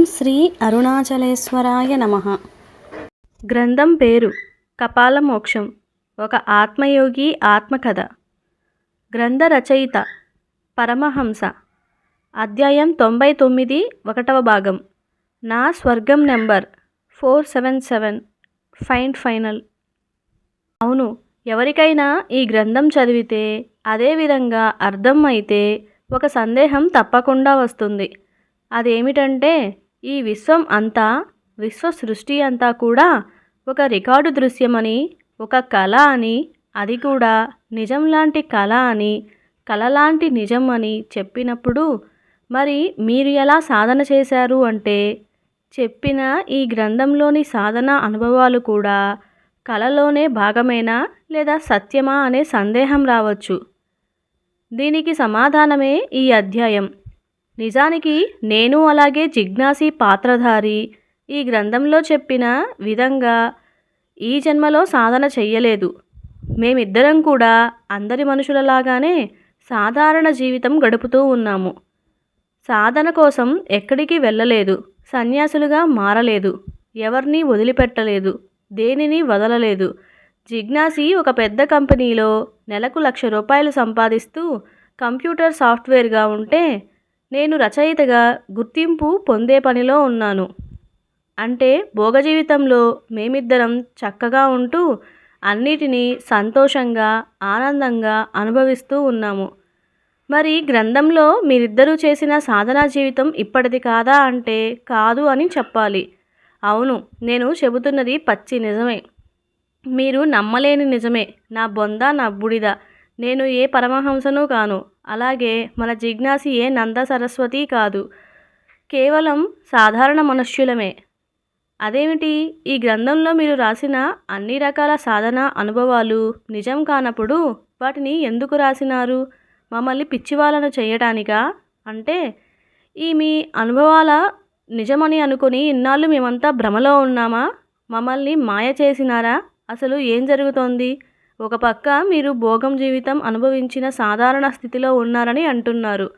ఓం శ్రీ అరుణాచలేశ్వరాయ నమ. గ్రంథం పేరు కపాల మోక్షం ఒక ఆత్మయోగి ఆత్మకథ. గ్రంథ రచయిత పరమహంస. అధ్యాయం తొంభై తొమ్మిది ఒకటవ భాగం. నా స్వర్గం number four seven seven find final. అవును ఎవరికైనా ఈ గ్రంథం చదివితే అదేవిధంగా అర్థం అయితే ఒక సందేహం తప్పకుండా వస్తుంది. అదేమిటంటే ఈ విశ్వం అంతా విశ్వ సృష్టి అంతా కూడా ఒక రికార్డు దృశ్యమని ఒక కళ అని అది కూడా నిజం లాంటి కళ అని కళ లాంటి నిజం అని చెప్పినప్పుడు మరి మీరు ఎలా సాధన చేశారు అంటే చెప్పిన ఈ గ్రంథంలోని సాధన అనుభవాలు కూడా కళలోనే భాగమేనా లేదా సత్యమా అనే సందేహం రావచ్చు. దీనికి సమాధానమే ఈ అధ్యాయం. నిజానికి నేను అలాగే జిజ్ఞాసి పాత్రధారి. ఈ గ్రంథంలో చెప్పిన విధంగా ఈ జన్మలో సాధన చెయ్యలేదు. మేమిద్దరం కూడా అందరి మనుషులలాగానే సాధారణ జీవితం గడుపుతూ ఉన్నాము. సాధన కోసం ఎక్కడికి వెళ్ళలేదు. సన్యాసులుగా మారలేదు. ఎవరిని వదిలిపెట్టలేదు. దేనిని వదలలేదు. జిజ్ఞాసి ఒక పెద్ద కంపెనీలో నెలకు లక్ష రూపాయలు సంపాదిస్తూ కంప్యూటర్ సాఫ్ట్వేర్గా ఉంటే నేను రచయితగా గుర్తింపు పొందే పనిలో ఉన్నాను. అంటే భోగ జీవితంలో మేమిద్దరం చక్కగా ఉంటూ అన్నిటినీ సంతోషంగా ఆనందంగా అనుభవిస్తూ ఉన్నాము. మరి గ్రంథంలో మీరిద్దరూ చేసిన సాధనా జీవితం ఇప్పటిది కాదా అంటే కాదు అని చెప్పాలి. అవును నేను చెబుతున్నది పచ్చి నిజమే. మీరు నమ్మలేని నిజమే. నా బొంద నా బుడిద. నేను ఏ పరమహంసను కాను. అలాగే మన జిజ్ఞాసి ఏ నంద సరస్వతి కాదు. కేవలం సాధారణ మనుష్యులమే. అదేమిటి? ఈ గ్రంథంలో మీరు రాసిన అన్ని రకాల సాధన అనుభవాలు నిజం కానప్పుడు వాటిని ఎందుకు రాసినారు? మమ్మల్ని పిచ్చివాళ్ళను చేయటానికా? అంటే ఈ మీ అనుభవాల నిజమని అనుకుని ఇన్నాళ్ళు మేమంతా భ్రమలో ఉన్నామా? మమ్మల్ని మాయ చేసినారా? అసలు ఏం జరుగుతోంది? ఒక పక్క మీరు భోగం జీవితం అనుభవించిన సాధారణ స్థితిలో ఉన్నారని అంటున్నారు.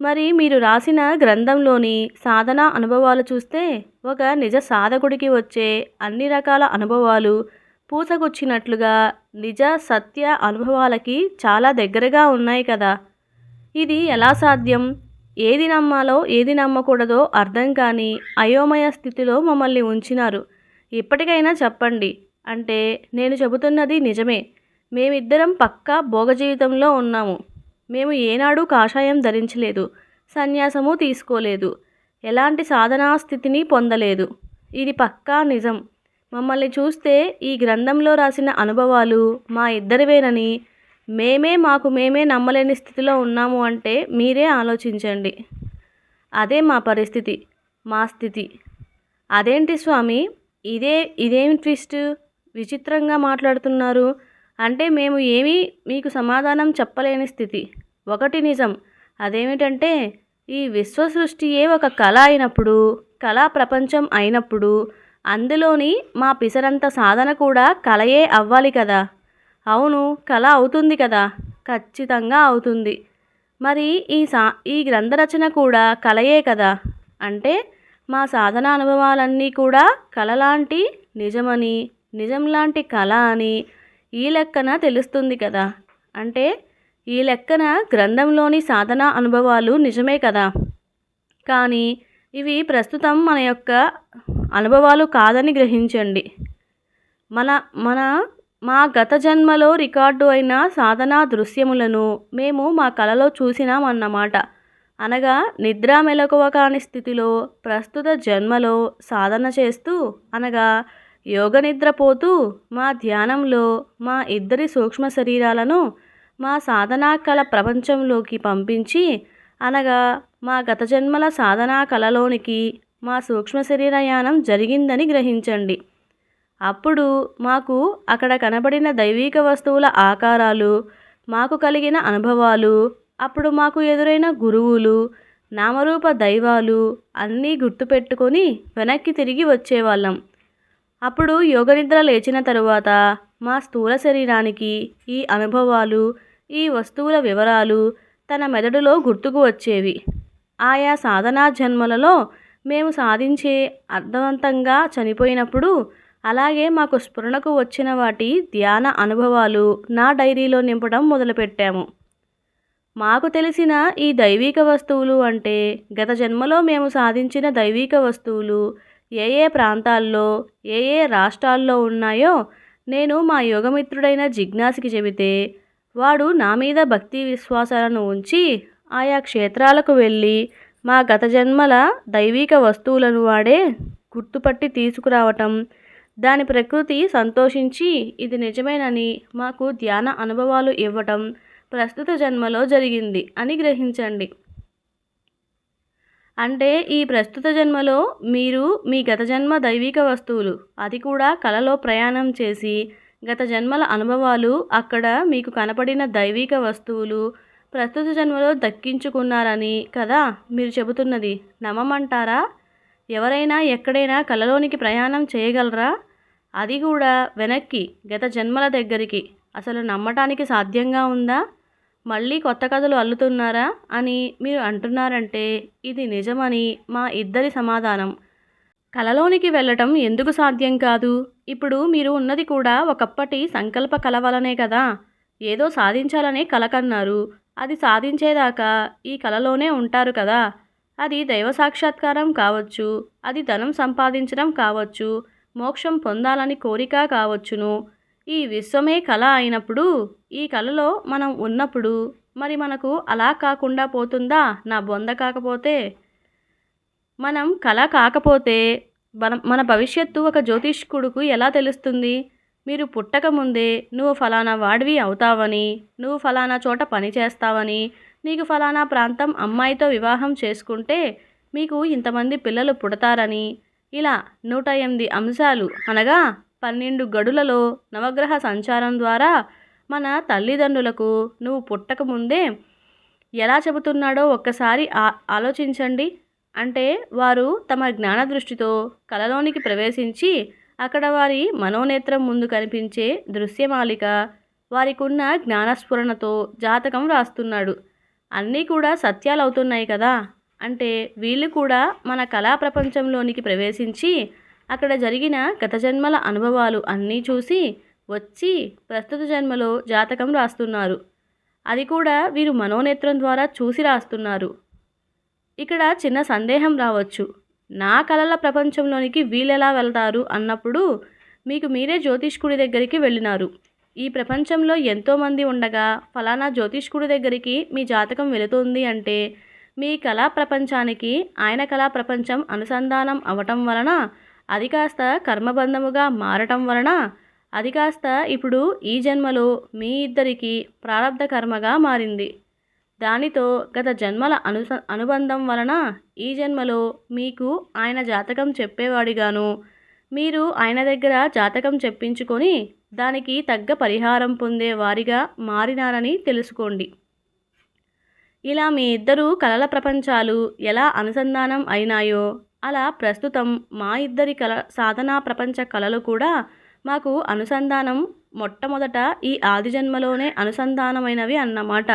మరి మీరు రాసిన గ్రంథంలోని సాధన అనుభవాలు చూస్తే ఒక నిజ సాధకుడికి వచ్చే అన్ని రకాల అనుభవాలు పూసకొచ్చినట్లుగా నిజ సత్య అనుభవాలకి చాలా దగ్గరగా ఉన్నాయి కదా. ఇది ఎలా సాధ్యం? ఏది నమ్మాలో ఏది నమ్మకూడదో అర్థం కాని అయోమయ స్థితిలో మమ్మల్ని ఉంచినారు. ఇప్పటికైనా చెప్పండి. అంటే నేను చెబుతున్నది నిజమే. మేమిద్దరం పక్కా భోగ జీవితంలో ఉన్నాము. మేము ఏనాడు కాషాయం ధరించలేదు సన్యాసము తీసుకోలేదు ఎలాంటి సాధనా స్థితిని పొందలేదు. ఇది పక్కా నిజం. మమ్మల్ని చూస్తే ఈ గ్రంథంలో రాసిన అనుభవాలు మా ఇద్దరివేనని మేమే మాకు మేమే నమ్మలేని స్థితిలో ఉన్నాము అంటే మీరే ఆలోచించండి. అదే మా పరిస్థితి మా స్థితి. అదేంటి స్వామి? ఇదే ఇదేమి ట్విస్ట్? విచిత్రంగా మాట్లాడుతున్నారు. అంటే మేము ఏమీ మీకు సమాధానం చెప్పలేని స్థితి. ఒకటి నిజం. అదేమిటంటే ఈ విశ్వ సృష్టియే ఒక కళ అయినప్పుడు కళా ప్రపంచం అయినప్పుడు అందులోని మా పిసరంత సాధన కూడా కళయే అవ్వాలి కదా. అవును కళ అవుతుంది కదా. ఖచ్చితంగా అవుతుంది. మరి ఈ సా ఈ గ్రంథ రచన కూడా కళయే కదా. అంటే మా సాధన అనుభవాలన్నీ కూడా కళలాంటి నిజమని నిజం లాంటి కళ అని ఈ లెక్కన తెలుస్తుంది కదా. అంటే ఈ లెక్కన గ్రంథంలోని సాధన అనుభవాలు నిజమే కదా. కానీ ఇవి ప్రస్తుతం మన యొక్క అనుభవాలు కాదని గ్రహించండి. మన మన మా గత జన్మలో రికార్డు అయిన సాధనా దృశ్యములను మేము మా కలలో చూసినామన్నమాట అనగా నిద్ర మెలకువ కాని స్థితిలో ప్రస్తుత జన్మలో సాధన చేస్తూ అనగా యోగ నిద్రపోతూ మా ధ్యానంలో మా ఇద్దరి సూక్ష్మ శరీరాలను మా సాధనా కళ ప్రపంచంలోకి పంపించి అనగా మా గత జన్మల సాధనా కళలోనికి మా సూక్ష్మ శరీరయానం జరిగిందని గ్రహించండి. అప్పుడు మాకు అక్కడ కనబడిన దైవీక వస్తువుల ఆకారాలు మాకు కలిగిన అనుభవాలు అప్పుడు మాకు ఎదురైన గురువులు నామరూప దైవాలు అన్నీ గుర్తుపెట్టుకొని వెనక్కి తిరిగి వచ్చేవాళ్ళం. అప్పుడు యోగనిద్ర లేచిన తరువాత మా స్థూల శరీరానికి ఈ అనుభవాలు ఈ వస్తువుల వివరాలు తన మెదడులో గుర్తుకు వచ్చేవి. ఆయా సాధనా జన్మలలో మేము సాధించే అర్థవంతంగా చనిపోయినప్పుడు అలాగే మాకు స్ఫురణకు వచ్చిన వాటి ధ్యాన అనుభవాలు నా డైరీలో నింపడం మొదలుపెట్టాము. మాకు తెలిసిన ఈ దైవిక వస్తువులు అంటే గత జన్మలో మేము సాధించిన దైవిక వస్తువులు ఏ ఏ ప్రాంతాల్లో ఏ ఏ రాష్ట్రాల్లో ఉన్నాయో నేను మా యోగమిత్రుడైన జిజ్ఞాసికి చెబితే వాడు నా మీద భక్తి విశ్వాసాలను ఉంచి ఆయా క్షేత్రాలకు వెళ్ళి మా గత జన్మల దైవిక వస్తువులను వాడే గుర్తుపట్టి తీసుకురావటం దాని ప్రకృతి సంతోషించి ఇది నిజమేనని మాకు ధ్యాన అనుభవాలు ఇవ్వటం ప్రస్తుత జన్మలో జరిగింది అని గ్రహించండి. అంటే ఈ ప్రస్తుత జన్మలో మీరు మీ గత జన్మ దైవిక వస్తువులు అది కూడా కలలో ప్రయాణం చేసి గత జన్మల అనుభవాలు అక్కడ మీకు కనపడిన దైవిక వస్తువులు ప్రస్తుత జన్మలో దక్కించుకున్నారని కదా మీరు చెబుతున్నది. నమ్మమంటారా ఎవరైనా ఎక్కడైనా కలలోనికి ప్రయాణం చేయగలరా? అది కూడా వెనక్కి గత జన్మల దగ్గరికి. అసలు నమ్మటానికి సాధ్యంగా ఉందా? మళ్ళీ కొత్త కథలు అల్లుతున్నారా అని మీరు అంటున్నారంటే ఇది నిజమని మా ఇద్దరి సమాధానం. కలలోనికి వెళ్ళటం ఎందుకు సాధ్యం కాదు? ఇప్పుడు మీరు ఉన్నది కూడా ఒకప్పటి సంకల్ప కల వలనే కదా. ఏదో సాధించాలనే కల కన్నారు. అది సాధించేదాకా ఈ కలలోనే ఉంటారు కదా. అది దైవ సాక్షాత్కారం కావచ్చు అది ధనం సంపాదించడం కావచ్చు మోక్షం పొందాలని కోరిక కావచ్చును. ఈ విశ్వమే కళ అయినప్పుడు ఈ కళలో మనం ఉన్నప్పుడు మరి మనకు అలా కాకుండా పోతుందా? నా బొంద కాకపోతే? మనం కళ కాకపోతే మన మన భవిష్యత్తు ఒక జ్యోతిష్కుడుకు ఎలా తెలుస్తుంది? మీరు పుట్టకముందే నువ్వు ఫలానా వాడివి అవుతావని నువ్వు ఫలానా చోట పని చేస్తావని నీకు ఫలానా ప్రాంతం అమ్మాయితో వివాహం చేసుకుంటే మీకు ఇంతమంది పిల్లలు పుడతారని ఇలా నూట ఎనిమిది అంశాలు అనగా పన్నెండు గడులలో నవగ్రహ సంచారం ద్వారా మన తల్లిదండ్రులకు నువ్వు పుట్టకముందే ఎలా చెబుతున్నాడో ఒక్కసారి ఆ ఆలోచించండి. అంటే వారు తమ జ్ఞాన దృష్టితో కలలోనికి ప్రవేశించి అక్కడ వారి మనోనేత్రం ముందు కనిపించే దృశ్యమాలిక వారికున్న జ్ఞానస్ఫురణతో జాతకం రాస్తున్నాడు. అన్నీ కూడా సత్యాలు అవుతున్నాయి కదా. అంటే వీళ్ళు కూడా మన కళా ప్రపంచంలోనికి ప్రవేశించి అక్కడ జరిగిన గత జన్మల అనుభవాలు అన్నీ చూసి వచ్చి ప్రస్తుత జన్మలో జాతకం రాస్తున్నారు. అది కూడా వీరు మనోనేత్రం ద్వారా చూసి రాస్తున్నారు. ఇక్కడ చిన్న సందేహం రావచ్చు. నా కళల ప్రపంచంలోనికి వీళ్ళెలా వెళ్తారు అన్నప్పుడు మీకు మీరే జ్యోతిష్కుడి దగ్గరికి వెళ్ళినారు. ఈ ప్రపంచంలో ఎంతోమంది ఉండగా ఫలానా జ్యోతిష్కుడి దగ్గరికి మీ జాతకం వెళుతుంది అంటే మీ కళా ప్రపంచానికి ఆయన కళా ప్రపంచం అనుసంధానం అవటం వలన అది కాస్త కర్మబంధముగా మారటం వలన అది కాస్త ఇప్పుడు ఈ జన్మలో మీ ఇద్దరికి ప్రారంధ కర్మగా మారింది. దానితో గత జన్మల అనుస అనుబంధం వలన ఈ జన్మలో మీకు ఆయన జాతకం చెప్పేవాడిగాను. మీరు ఆయన దగ్గర జాతకం చెప్పించుకొని దానికి తగ్గ పరిహారం పొందే వారిగా మారినారని తెలుసుకోండి. ఇలా మీ ఇద్దరు కలల ప్రపంచాలు ఎలా అనుసంధానం అయినాయో అలా ప్రస్తుతం మా ఇద్దరి కల సాధనా ప్రపంచ కళలు కూడా మాకు అనుసంధానం మొట్టమొదట ఈ ఆది జన్మలోనే అనుసంధానమైనవి అన్నమాట.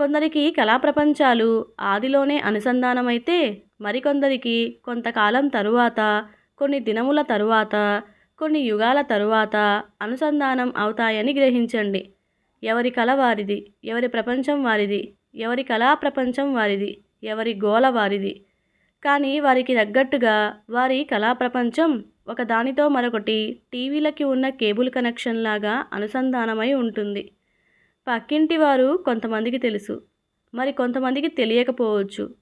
కొందరికి కళా ప్రపంచాలు ఆదిలోనే అనుసంధానమైతే మరికొందరికి కొంతకాలం తరువాత కొన్ని దినముల తరువాత కొన్ని యుగాల తరువాత అనుసంధానం అవుతాయని గ్రహించండి. ఎవరి కళ వారిది ఎవరి ప్రపంచం వారిది ఎవరి కళా ప్రపంచం వారిది ఎవరి గోల వారిది కానీ వారికి తగ్గట్టుగా వారి కళా ప్రపంచం ఒకదానితో మరొకటి టీవీలకి ఉన్న కేబుల్ కనెక్షన్ లాగా అనుసంధానమై ఉంటుంది. పక్కింటి వారు కొంతమందికి తెలుసు. మరి కొంతమందికి తెలియకపోవచ్చు.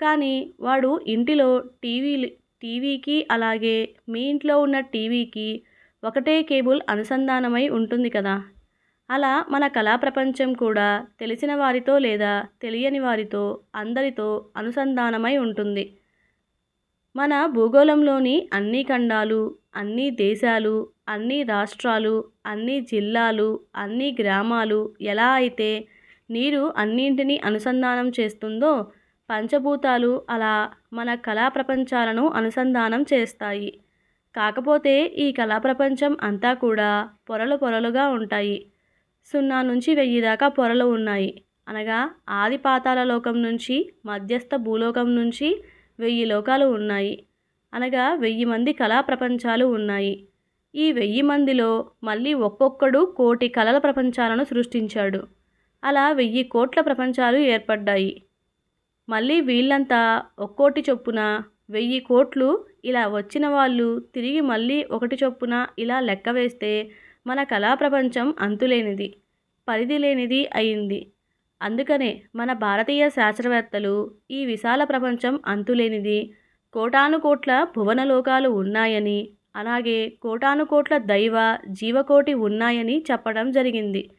కానీ వాడు ఇంటిలో టీవీ టీవీకి అలాగే మీ ఇంట్లో ఉన్న టీవీకి ఒకటే కేబుల్ అనుసంధానమై ఉంటుంది కదా? అలా మన కళా ప్రపంచం కూడా తెలిసిన వారితో లేదా తెలియని వారితో అందరితో అనుసంధానమై ఉంటుంది. మన భూగోళంలోని అన్ని ఖండాలు అన్ని దేశాలు అన్ని రాష్ట్రాలు అన్ని జిల్లాలు అన్ని గ్రామాలు ఎలా అయితే నీరు అన్నింటినీ అనుసంధానం చేస్తుందో పంచభూతాలు అలా మన కళా ప్రపంచాలను అనుసంధానం చేస్తాయి. కాకపోతే ఈ కళా ప్రపంచం అంతా కూడా పొరలు పొరలుగా ఉంటాయి. సున్నా నుంచి వెయ్యి దాకా పొరలు ఉన్నాయి. అనగా ఆది పాతాల లోకం నుంచి మధ్యస్థ భూలోకం నుంచి వెయ్యి లోకాలు ఉన్నాయి. అనగా వెయ్యి మంది కళా ప్రపంచాలు ఉన్నాయి. ఈ వెయ్యి మందిలో మళ్ళీ ఒక్కొక్కడు కోటి కళల ప్రపంచాలను సృష్టించాడు. అలా వెయ్యి కోట్ల ప్రపంచాలు ఏర్పడ్డాయి. మళ్ళీ వీళ్ళంతా ఒక్కోటి చొప్పున వెయ్యి కోట్లు ఇలా వచ్చిన వాళ్ళు తిరిగి మళ్ళీ ఒకటి చొప్పున ఇలా లెక్క వేస్తే మన కళా ప్రపంచం అంతులేనిది పరిధి లేనిది అయింది. అందుకనే మన భారతీయ శాస్త్రవేత్తలు ఈ విశాల ప్రపంచం అంతులేనిది. కోటానుకోట్ల భువనలోకాలు ఉన్నాయని అలాగే కోటానుకోట్ల దైవ జీవకోటి ఉన్నాయని చెప్పడం జరిగింది.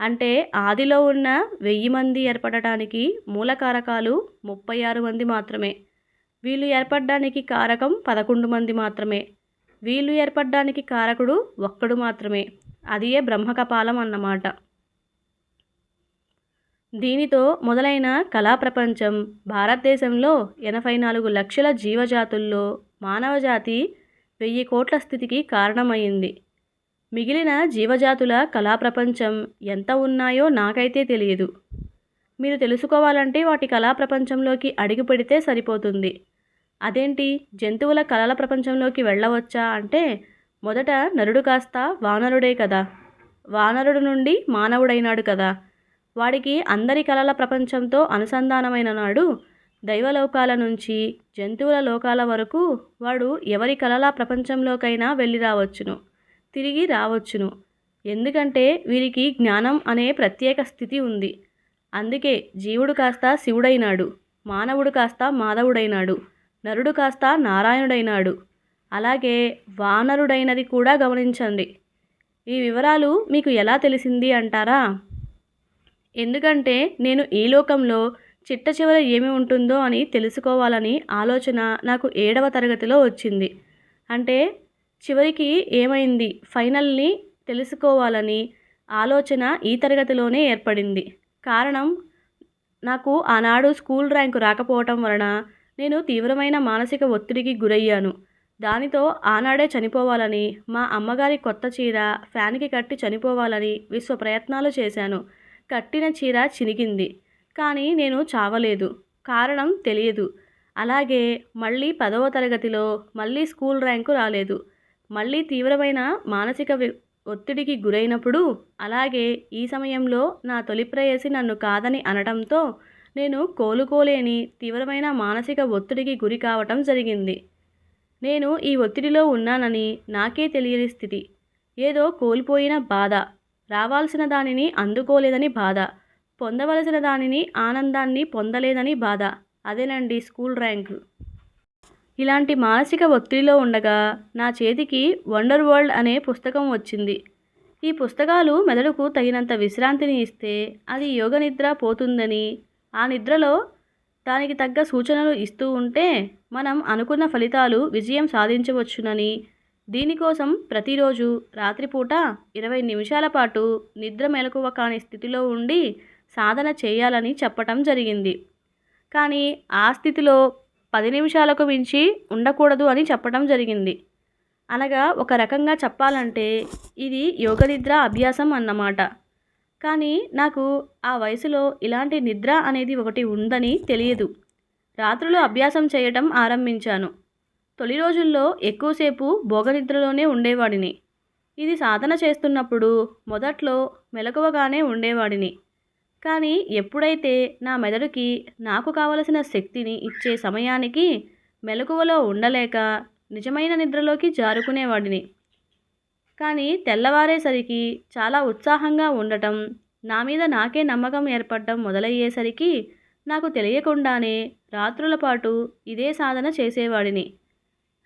అంటే ఆదిలో ఉన్న వెయ్యి మంది ఏర్పడటానికి మూల కారకాలు ముప్పై ఆరు మంది మాత్రమే. వీళ్ళు ఏర్పడడానికి కారకం పదకొండు మంది మాత్రమే. వీళ్ళు ఏర్పడడానికి కారకుడు ఒక్కడు మాత్రమే. అదియే బ్రహ్మకపాలం అన్నమాట. దీనితో మొదలైన కళా ప్రపంచం భారతదేశంలో ఎనభై నాలుగు లక్షల జీవజాతుల్లో మానవజాతి వెయ్యి కోట్ల స్థితికి కారణమైంది. మిగిలిన జీవజాతుల కళా ప్రపంచం ఎంత ఉన్నాయో నాకైతే తెలియదు. మీరు తెలుసుకోవాలంటే వాటి కళా ప్రపంచంలోకి అడుగు పెడితే సరిపోతుంది. అదేంటి? జంతువుల కళల ప్రపంచంలోకి వెళ్ళవచ్చా అంటే మొదట నరుడు కాస్త వానరుడే కదా. వానరుడు నుండి మానవుడైనాడు కదా. వాడికి అందరి కళల ప్రపంచంతో అనుసంధానమైన నాడు దైవలోకాల నుంచి జంతువుల లోకాల వరకు వాడు ఎవరి కళల ప్రపంచంలోకైనా వెళ్ళి రావచ్చును తిరిగి రావచ్చును. ఎందుకంటే వీరికి జ్ఞానం అనే ప్రత్యేక స్థితి ఉంది. అందుకే జీవుడు కాస్త శివుడైనాడు మానవుడు కాస్త మాధవుడైనాడు నరుడు కాస్త నారాయణుడైనాడు. అలాగే వానరుడైనది కూడా గమనించండి. ఈ వివరాలు మీకు ఎలా తెలిసింది అంటారా? ఎందుకంటే నేను ఈ లోకంలో చిట్ట చివర ఏమి ఉంటుందో అని తెలుసుకోవాలని ఆలోచన నాకు ఏడవ తరగతిలో వచ్చింది. అంటే చివరికి ఏమైంది? ఫైనల్ని తెలుసుకోవాలని ఆలోచన ఈ తరగతిలోనే ఏర్పడింది. కారణం నాకు ఆనాడు స్కూల్ ర్యాంకు రాకపోవటం వలన నేను తీవ్రమైన మానసిక ఒత్తిడికి గురయ్యాను. దానితో ఆనాడే చనిపోవాలని మా అమ్మగారి కొత్త చీర ఫ్యాన్కి కట్టి చనిపోవాలని విశ్వ ప్రయత్నాలు చేశాను. కట్టిన చీర చినిగింది. కానీ నేను చావలేదు. కారణం తెలియదు. అలాగే మళ్ళీ పదవ తరగతిలో మళ్ళీ స్కూల్ ర్యాంకు రాలేదు. మళ్ళీ తీవ్రమైన మానసిక ఒత్తిడికి గురైనప్పుడు అలాగే ఈ సమయంలో నా తొలి ప్రేయసి నన్ను కాదని అనడంతో నేను కోలుకోలేని తీవ్రమైన మానసిక ఒత్తిడికి గురి కావటం జరిగింది. నేను ఈ ఒత్తిడిలో ఉన్నానని నాకే తెలియని స్థితి. ఏదో కోల్పోయిన బాధ. రావాల్సిన దానిని అందుకోలేదని బాధ. పొందవలసిన దానిని ఆనందాన్ని పొందలేదని బాధ. అదేనండి స్కూల్ ర్యాంక్. ఇలాంటి మానసిక ఒత్తిడిలో ఉండగా నా చేతికి వండర్ వరల్డ్ అనే పుస్తకం వచ్చింది. ఈ పుస్తకాలు మెదడుకు తగినంత విశ్రాంతిని ఇస్తే అది యోగ నిద్ర పోతుందని ఆ నిద్రలో దానికి తగ్గ సూచనలు ఇస్తూ ఉంటే మనం అనుకున్న ఫలితాలు విజయం సాధించవచ్చునని దీనికోసం ప్రతిరోజు రాత్రిపూట ఇరవై నిమిషాల పాటు నిద్ర మెలకువ కాని స్థితిలో ఉండి సాధన చేయాలని చెప్పటం జరిగింది. కానీ ఆ స్థితిలో పది నిమిషాలకు మించి ఉండకూడదు అని చెప్పడం జరిగింది. అనగా ఒక రకంగా చెప్పాలంటే ఇది యోగ నిద్ర అభ్యాసం అన్నమాట. కానీ నాకు ఆ వయసులో ఇలాంటి నిద్ర అనేది ఒకటి ఉందని తెలియదు. రాత్రులు అభ్యాసం చేయటం ఆరంభించాను. తొలి రోజుల్లో ఎక్కువసేపు భోగనిద్రలోనే ఉండేవాడిని. ఇది సాధన చేస్తున్నప్పుడు మొదట్లో మెలకువగానే ఉండేవాడిని. కానీ ఎప్పుడైతే నా మెదడుకి నాకు కావలసిన శక్తిని ఇచ్చే సమయానికి మెలకువలో ఉండలేక నిజమైన నిద్రలోకి జారుకునేవాడిని. కానీ తెల్లవారేసరికి చాలా ఉత్సాహంగా ఉండటం నా మీద నాకే నమ్మకం ఏర్పడటం మొదలయ్యేసరికి నాకు తెలియకుండానే రాత్రుల పాటు ఇదే సాధన చేసేవాడిని.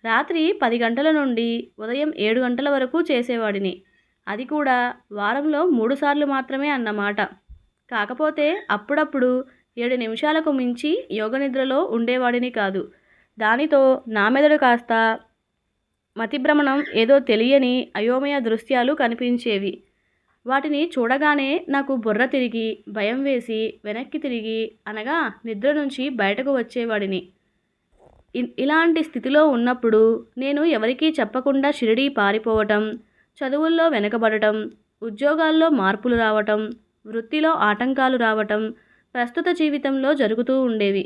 రాత్రి పది గంటల నుండి ఉదయం ఏడు గంటల వరకు చేసేవాడిని. అది కూడా వారంలో మూడు సార్లు మాత్రమే అన్నమాట. కాకపోతే అప్పుడప్పుడు ఏడు నిమిషాలకు మించి యోగ నిద్రలో ఉండేవాడిని కాదు. దానితో నా మెదడు కాస్త మతిభ్రమణం ఏదో తెలియని అయోమయ దృశ్యాలు కనిపించేవి. వాటిని చూడగానే నాకు బుర్ర తిరిగి భయం వేసి వెనక్కి తిరిగి అనగా నిద్ర నుంచి బయటకు వచ్చేవాడిని. ఇలాంటి స్థితిలో ఉన్నప్పుడు నేను ఎవరికీ చెప్పకుండా షిరిడీ పారిపోవటం చదువుల్లో వెనకబడటం ఉద్యోగాల్లో మార్పులు రావటం వృత్తిలో ఆటంకాలు రావటం ప్రస్తుత జీవితంలో జరుగుతూ ఉండేవి.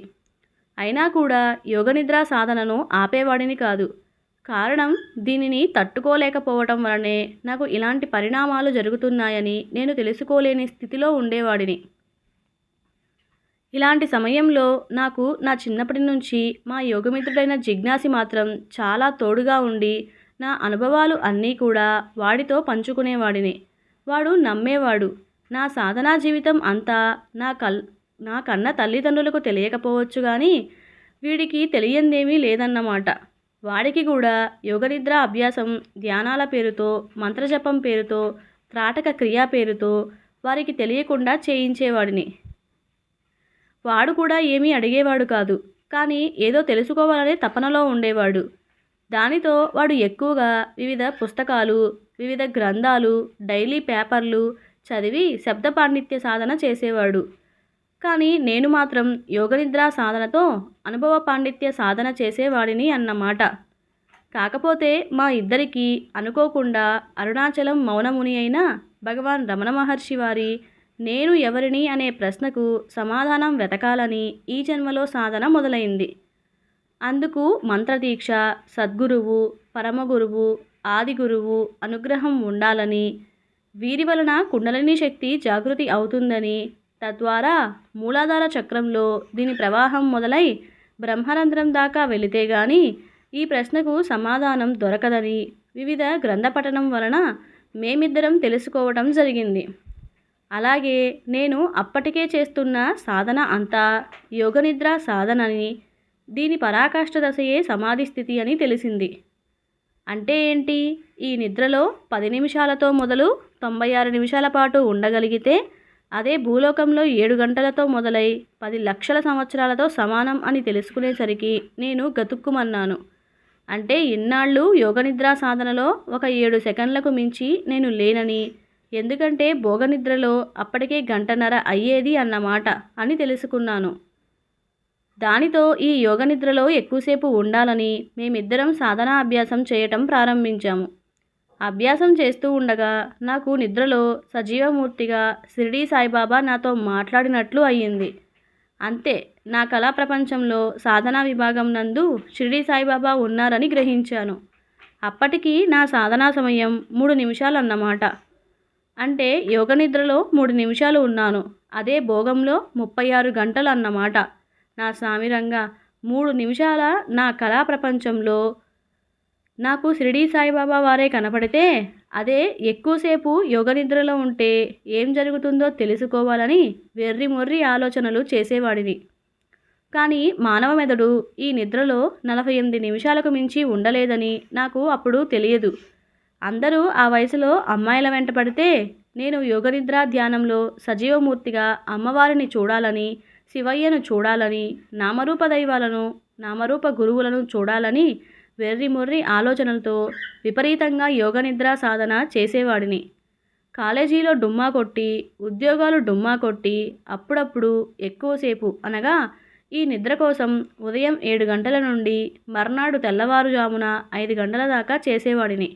అయినా కూడా యోగనిద్రా సాధనను ఆపేవాడిని కాదు. కారణం దీనిని తట్టుకోలేకపోవటం వలనే నాకు ఇలాంటి పరిణామాలు జరుగుతున్నాయని నేను తెలుసుకోలేని స్థితిలో ఉండేవాడిని. ఇలాంటి సమయంలో నాకు నా చిన్నప్పటి నుంచి మా యోగమిత్రుడైన జిజ్ఞాసి మాత్రం చాలా తోడుగా ఉండి నా అనుభవాలు అన్నీ కూడా వాడితో పంచుకునేవాడిని. వాడు నమ్మేవాడు. నా సాధనా జీవితం అంతా నా కల్ నా కన్న తల్లిదండ్రులకు తెలియకపోవచ్చు కానీ వీడికి తెలియందేమీ లేదన్నమాట. వాడికి కూడా యోగనిద్ర అభ్యాసం ధ్యానాల పేరుతో మంత్రజపం పేరుతో త్రాటక క్రియా పేరుతో వారికి తెలియకుండా చేయించేవాడిని. వాడు కూడా ఏమీ అడిగేవాడు కాదు. కానీ ఏదో తెలుసుకోవాలనే తపనలో ఉండేవాడు. దానితో వాడు ఎక్కువగా వివిధ పుస్తకాలు వివిధ గ్రంథాలు డైలీ పేపర్లు చదివి శబ్ద పాండిత్య సాధన చేసేవాడు. కానీ నేను మాత్రం యోగనిద్రా సాధనతో అనుభవ పాండిత్య సాధన చేసేవాడిని అన్నమాట. కాకపోతే మా ఇద్దరికీ అనుకోకుండా అరుణాచలం మౌనముని అయిన భగవాన్ రమణ మహర్షి వారి నేను ఎవరిని అనే ప్రశ్నకు సమాధానం వెతకాలని ఈ జన్మలో సాధన మొదలైంది. అందుకు మంత్రదీక్ష సద్గురువు పరమగురువు ఆదిగురువు అనుగ్రహం ఉండాలని వీరి వలన కుండలిని శక్తి జాగృతి అవుతుందని తద్వారా మూలాధార చక్రంలో దీని ప్రవాహం మొదలై బ్రహ్మరంధ్రం దాకా వెళితే గాని ఈ ప్రశ్నకు సమాధానం దొరకదని వివిధ గ్రంథ పఠనం వలన మేమిద్దరం తెలుసుకోవడం జరిగింది. అలాగే నేను అప్పటికే చేస్తున్న సాధన అంతా యోగనిద్ర సాధనని దీని పరాకాష్ఠ దశయే సమాధి స్థితి అని తెలిసింది. అంటే ఏంటి? ఈ నిద్రలో పది నిమిషాలతో మొదలు తొంభై ఆరు నిమిషాల పాటు ఉండగలిగితే అదే భూలోకంలో ఏడు గంటలతో మొదలై పది లక్షల సంవత్సరాలతో సమానం అని తెలుసుకునేసరికి నేను గతుక్కుమన్నాను. అంటే ఇన్నాళ్ళు యోగనిద్రా సాధనలో ఒక ఏడు సెకండ్లకు మించి నేను లేనని ఎందుకంటే భోగనిద్రలో అప్పటికే గంటన్నర అయ్యేది అన్నమాట అని తెలుసుకున్నాను. దానితో ఈ యోగనిద్రలో ఎక్కువసేపు ఉండాలని మేమిద్దరం సాధనా అభ్యాసం చేయటం ప్రారంభించాము. అభ్యాసం చేస్తూ ఉండగా నాకు నిద్రలో సజీవమూర్తిగా షిరిడీ సాయిబాబా నాతో మాట్లాడినట్లు అయ్యింది. అంతే నా కళా ప్రపంచంలో సాధనా విభాగం నందు షిరిడీ సాయిబాబా ఉన్నారని గ్రహించాను. అప్పటికి నా సాధనా సమయం మూడు నిమిషాలు అన్నమాట అంటే యోగ నిద్రలో మూడు నిమిషాలు ఉన్నాను. అదే భోగంలో ముప్పై ఆరు గంటలు అన్నమాట నా స్వామిరంగా మూడు నిమిషాల నా కళా ప్రపంచంలో నాకు షిరిడీ సాయిబాబా వారే కనపడితే అదే ఎక్కువసేపు యోగ నిద్రలో ఉంటే ఏం జరుగుతుందో తెలుసుకోవాలని వెర్రి మొర్రి ఆలోచనలు చేసేవాడిని. కానీ మానవ మెదడు ఈ నిద్రలో నలభై ఎనిమిది నిమిషాలకు మించి ఉండలేదని నాకు అప్పుడు తెలియదు. అందరూ ఆ వయసులో అమ్మాయిల వెంట పడితే నేను యోగనిద్ర ధ్యానంలో సజీవమూర్తిగా అమ్మవారిని చూడాలని శివయ్యను చూడాలని నామరూప దైవాలను నామరూప గురువులను చూడాలని వెర్రి మొర్రి ఆలోచనలతో విపరీతంగా యోగనిద్ర సాధన చేసేవాడిని. కాలేజీలో డుమ్మా కొట్టి ఉద్యోగాలు డుమ్మా కొట్టి అప్పుడప్పుడు ఎక్కువసేపు అనగా ఈ నిద్ర కోసం ఉదయం ఏడు గంటల నుండి మర్నాడు తెల్లవారుజామున ఐదు గంటల దాకా చేసేవాడిని.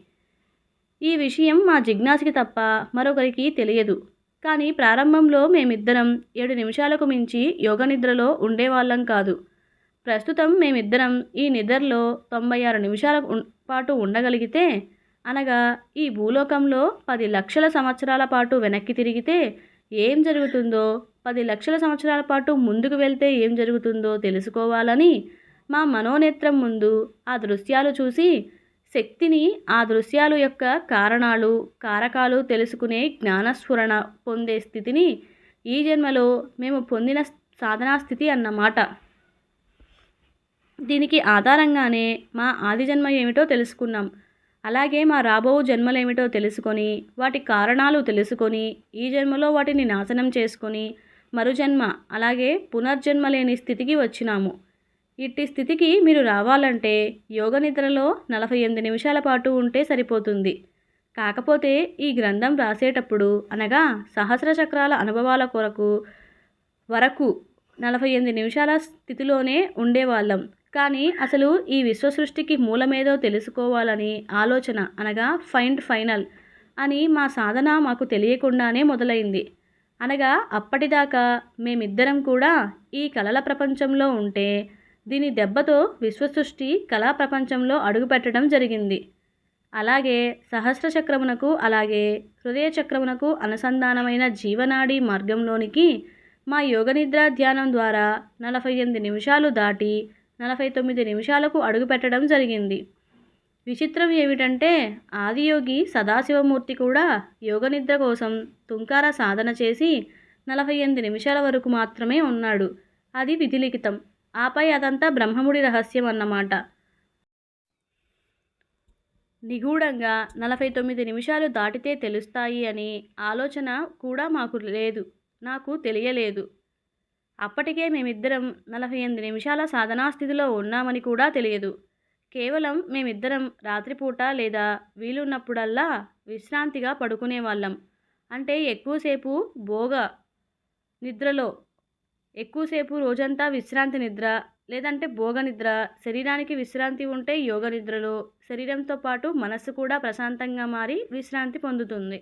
ఈ విషయం మా జిజ్ఞాసికి తప్ప మరొకరికి తెలియదు. కానీ ప్రారంభంలో మేమిద్దరం ఏడు నిమిషాలకు మించి యోగ నిద్రలో ఉండేవాళ్ళం కాదు. ప్రస్తుతం మేమిద్దరం ఈ నిద్రలో తొంభై ఆరు నిమిషాల పాటు ఉండగలిగితే అనగా ఈ భూలోకంలో పది లక్షల సంవత్సరాల పాటు వెనక్కి తిరిగితే ఏం జరుగుతుందో పది లక్షల సంవత్సరాల పాటు ముందుకు వెళ్తే ఏం జరుగుతుందో తెలుసుకోవాలని మా మనోనేత్రం ముందు ఆ దృశ్యాలు చూసి శక్తిని ఆ దృశ్యాలు యొక్క కారణాలు కారకాలు తెలుసుకునే జ్ఞానస్ఫురణ పొందే స్థితిని ఈ జన్మలో మేము పొందిన సాధనా స్థితి అన్నమాట. దీనికి ఆధారంగానే మా ఆది జన్మ ఏమిటో తెలుసుకున్నాం. అలాగే మా రాబో జన్మలేమిటో తెలుసుకొని వాటి కారణాలు తెలుసుకొని ఈ జన్మలో వాటిని నాశనం చేసుకొని మరుజన్మ అలాగే పునర్జన్మ లేని స్థితికి వచ్చినాము. ఇట్టి స్థితికి మీరు రావాలంటే యోగ నిద్రలో నలభై ఎనిమిది నిమిషాల పాటు ఉంటే సరిపోతుంది. కాకపోతే ఈ గ్రంథం రాసేటప్పుడు అనగా సహస్ర చక్రాల అనుభవాల కొరకు వరకు నలభై ఎనిమిది నిమిషాల స్థితిలోనే ఉండేవాళ్ళం. కానీ అసలు ఈ విశ్వ సృష్టికి మూలమేదో తెలుసుకోవాలని ఆలోచన అనగా ఫైండ్ ఫైనల్ అని మా సాధన మాకు తెలియకుండానే మొదలైంది. అనగా అప్పటిదాకా మేమిద్దరం కూడా ఈ కలల ప్రపంచంలో ఉంటే దీని దెబ్బతో విశ్వసృష్టి కళా ప్రపంచంలో అడుగుపెట్టడం జరిగింది. అలాగే సహస్ర చక్రమునకు అలాగే హృదయ చక్రమునకు అనుసంధానమైన జీవనాడి మార్గంలోనికి మా యోగనిద్ర ధ్యానం ద్వారా నలభై ఎనిమిది నిమిషాలు దాటి నలభై తొమ్మిది నిమిషాలకు అడుగుపెట్టడం జరిగింది. విచిత్రం ఏమిటంటే ఆదియోగి సదాశివమూర్తి కూడా యోగనిద్ర కోసం తుంకార సాధన చేసి నలభై ఎనిమిది నిమిషాల వరకు మాత్రమే ఉన్నాడు. అది విధిలిఖితం. ఆపై అదంతా బ్రహ్మముడి రహస్యం అన్నమాట. నిగూఢంగా నలభై తొమ్మిది నిమిషాలు దాటితే తెలుస్తాయి అని ఆలోచన కూడా మాకు లేదు నాకు తెలియలేదు. అప్పటికే మేమిద్దరం నలభై ఎనిమిది నిమిషాల సాధనా స్థితిలో ఉన్నామని కూడా తెలియదు. కేవలం మేమిద్దరం రాత్రిపూట లేదా వీలున్నప్పుడల్లా విశ్రాంతిగా పడుకునే వాళ్ళం అంటే ఎక్కువసేపు భోగ నిద్రలో ఎక్కువసేపు రోజంతా విశ్రాంతి నిద్ర లేదంటే భోగ నిద్ర శరీరానికి విశ్రాంతి ఉంటే యోగ నిద్రలో శరీరంతో పాటు మనస్సు కూడా ప్రశాంతంగా మారి విశ్రాంతి పొందుతుంది.